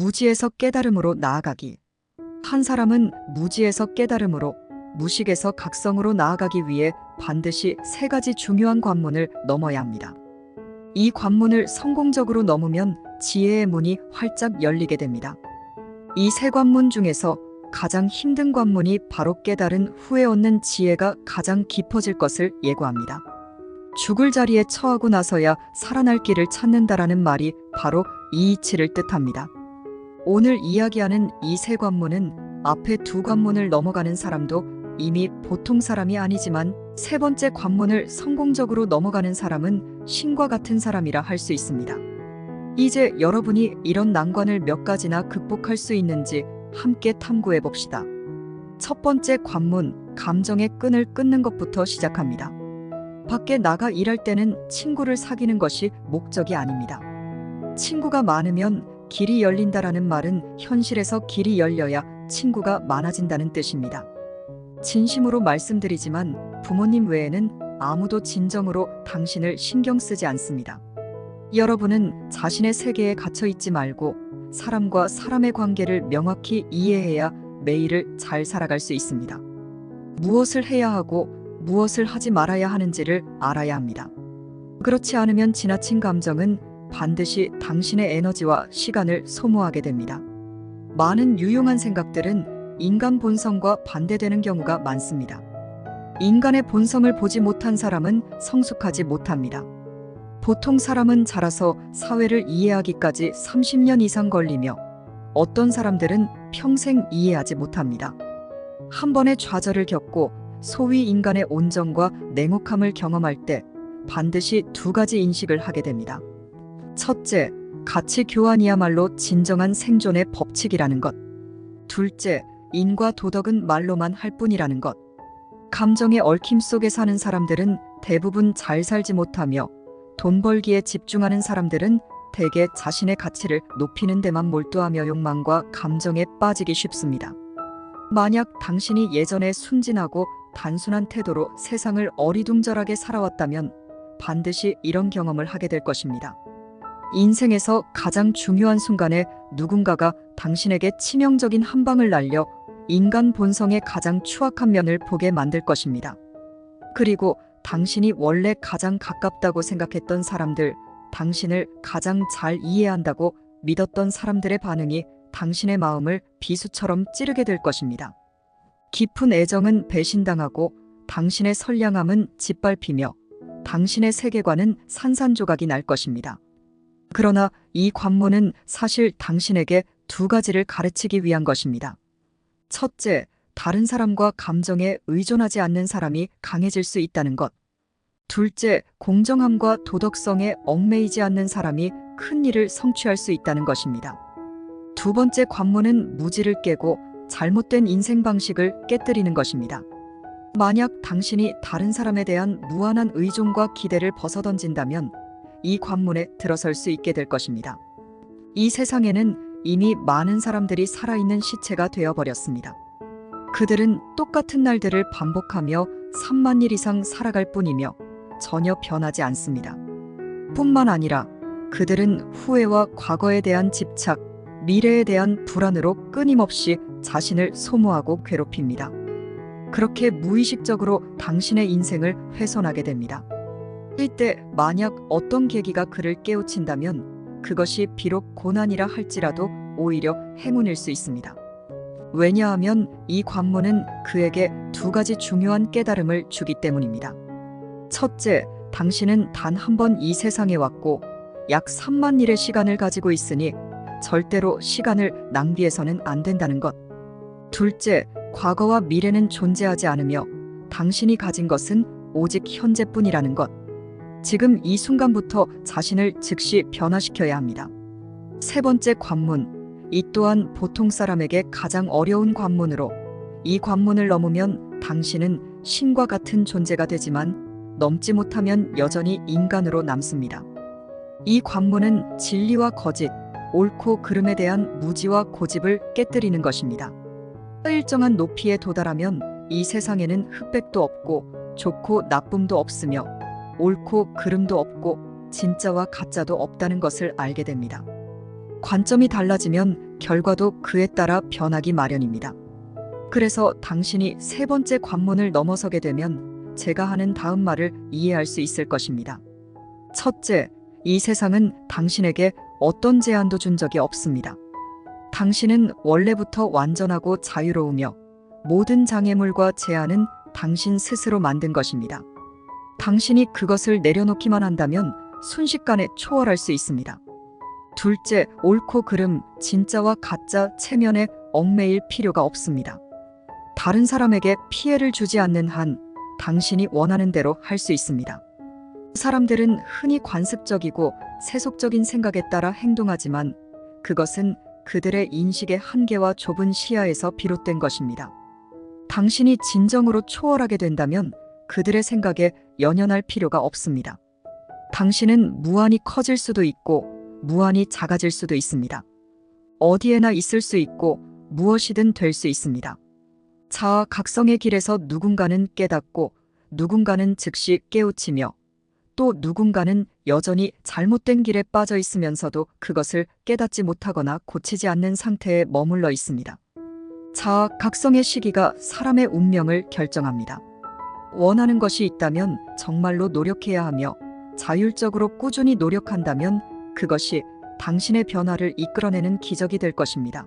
무지에서 깨달음으로 나아가기. 한 사람은 무지에서 깨달음으로, 무식에서 각성으로 나아가기 위해 반드시 세 가지 중요한 관문을 넘어야 합니다. 이 관문을 성공적으로 넘으면 지혜의 문이 활짝 열리게 됩니다. 이 세 관문 중에서 가장 힘든 관문이 바로 깨달은 후에 얻는 지혜가 가장 깊어질 것을 예고합니다. 죽을 자리에 처하고 나서야 살아날 길을 찾는다라는 말이 바로 이 이치를 뜻합니다. 오늘 이야기하는 이 세 관문은 앞에 두 관문을 넘어가는 사람도 이미 보통 사람이 아니지만 세 번째 관문을 성공적으로 넘어가는 사람은 신과 같은 사람이라 할 수 있습니다. 이제 여러분이 이런 난관을 몇 가지나 극복할 수 있는지 함께 탐구해 봅시다. 첫 번째 관문, 감정의 끈을 끊는 것부터 시작합니다. 밖에 나가 일할 때는 친구를 사귀는 것이 목적이 아닙니다. 친구가 많으면 길이 열린다라는 말은 현실에서 길이 열려야 친구가 많아진다는 뜻입니다. 진심으로 말씀드리지만 부모님 외에는 아무도 진정으로 당신을 신경 쓰지 않습니다. 여러분은 자신의 세계에 갇혀 있지 말고 사람과 사람의 관계를 명확히 이해해야 매일을 잘 살아갈 수 있습니다. 무엇을 해야 하고 무엇을 하지 말아야 하는지를 알아야 합니다. 그렇지 않으면 지나친 감정은 반드시 당신의 에너지와 시간을 소모하게 됩니다. 많은 유용한 생각들은 인간 본성과 반대되는 경우가 많습니다. 인간의 본성을 보지 못한 사람은 성숙하지 못합니다. 보통 사람은 자라서 사회를 이해하기까지 30년 이상 걸리며 어떤 사람들은 평생 이해하지 못합니다. 한 번의 좌절을 겪고 소위 인간의 온정과 냉혹함을 경험할 때 반드시 두 가지 인식을 하게 됩니다. 첫째, 가치 교환이야말로 진정한 생존의 법칙이라는 것. 둘째, 인과 도덕은 말로만 할 뿐이라는 것. 감정의 얽힘 속에 사는 사람들은 대부분 잘 살지 못하며 돈 벌기에 집중하는 사람들은 대개 자신의 가치를 높이는 데만 몰두하며 욕망과 감정에 빠지기 쉽습니다. 만약 당신이 예전에 순진하고 단순한 태도로 세상을 어리둥절하게 살아왔다면 반드시 이런 경험을 하게 될 것입니다. 인생에서 가장 중요한 순간에 누군가가 당신에게 치명적인 한 방을 날려 인간 본성의 가장 추악한 면을 보게 만들 것입니다. 그리고 당신이 원래 가장 가깝다고 생각했던 사람들, 당신을 가장 잘 이해한다고 믿었던 사람들의 반응이 당신의 마음을 비수처럼 찌르게 될 것입니다. 깊은 애정은 배신당하고 당신의 선량함은 짓밟히며 당신의 세계관은 산산조각이 날 것입니다. 그러나 이 관문은 사실 당신에게 두 가지를 가르치기 위한 것입니다. 첫째, 다른 사람과 감정에 의존하지 않는 사람이 강해질 수 있다는 것. 둘째, 공정함과 도덕성에 얽매이지 않는 사람이 큰 일을 성취할 수 있다는 것입니다. 두 번째 관문은 무지를 깨고 잘못된 인생 방식을 깨뜨리는 것입니다. 만약 당신이 다른 사람에 대한 무한한 의존과 기대를 벗어던진다면 이 관문에 들어설 수 있게 될 것입니다. 이 세상에는 이미 많은 사람들이 살아있는 시체가 되어버렸습니다. 그들은 똑같은 날들을 반복하며 3만 일 이상 살아갈 뿐이며 전혀 변하지 않습니다. 뿐만 아니라 그들은 후회와 과거에 대한 집착, 미래에 대한 불안으로 끊임없이 자신을 소모하고 괴롭힙니다. 그렇게 무의식적으로 당신의 인생을 훼손하게 됩니다. 이때 만약 어떤 계기가 그를 깨우친다면 그것이 비록 고난이라 할지라도 오히려 행운일 수 있습니다. 왜냐하면 이 관문은 그에게 두 가지 중요한 깨달음을 주기 때문입니다. 첫째, 당신은 단 한 번 이 세상에 왔고 약 3만 일의 시간을 가지고 있으니 절대로 시간을 낭비해서는 안 된다는 것. 둘째, 과거와 미래는 존재하지 않으며 당신이 가진 것은 오직 현재뿐이라는 것. 지금 이 순간부터 자신을 즉시 변화시켜야 합니다. 세 번째 관문. 이 또한 보통 사람에게 가장 어려운 관문으로 이 관문을 넘으면 당신은 신과 같은 존재가 되지만 넘지 못하면 여전히 인간으로 남습니다. 이 관문은 진리와 거짓, 옳고 그름에 대한 무지와 고집을 깨뜨리는 것입니다. 일정한 높이에 도달하면 이 세상에는 흑백도 없고 좋고 나쁨도 없으며 옳고 그름도 없고 진짜와 가짜도 없다는 것을 알게 됩니다. 관점이 달라지면 결과도 그에 따라 변하기 마련입니다. 그래서 당신이 세 번째 관문을 넘어서게 되면 제가 하는 다음 말을 이해할 수 있을 것입니다. 첫째, 이 세상은 당신에게 어떤 제한도 준 적이 없습니다. 당신은 원래부터 완전하고 자유로우며 모든 장애물과 제한은 당신 스스로 만든 것입니다. 당신이 그것을 내려놓기만 한다면 순식간에 초월할 수 있습니다. 둘째, 옳고 그름, 진짜와 가짜, 체면에 얽매일 필요가 없습니다. 다른 사람에게 피해를 주지 않는 한 당신이 원하는 대로 할 수 있습니다. 사람들은 흔히 관습적이고 세속적인 생각에 따라 행동하지만 그것은 그들의 인식의 한계와 좁은 시야에서 비롯된 것입니다. 당신이 진정으로 초월하게 된다면 그들의 생각에 연연할 필요가 없습니다. 당신은 무한히 커질 수도 있고 무한히 작아질 수도 있습니다. 어디에나 있을 수 있고 무엇이든 될 수 있습니다. 자아 각성의 길에서 누군가는 깨닫고 누군가는 즉시 깨우치며 또 누군가는 여전히 잘못된 길에 빠져 있으면서도 그것을 깨닫지 못하거나 고치지 않는 상태에 머물러 있습니다. 자아 각성의 시기가 사람의 운명을 결정합니다. 원하는 것이 있다면 정말로 노력해야 하며 자율적으로 꾸준히 노력한다면 그것이 당신의 변화를 이끌어내는 기적이 될 것입니다.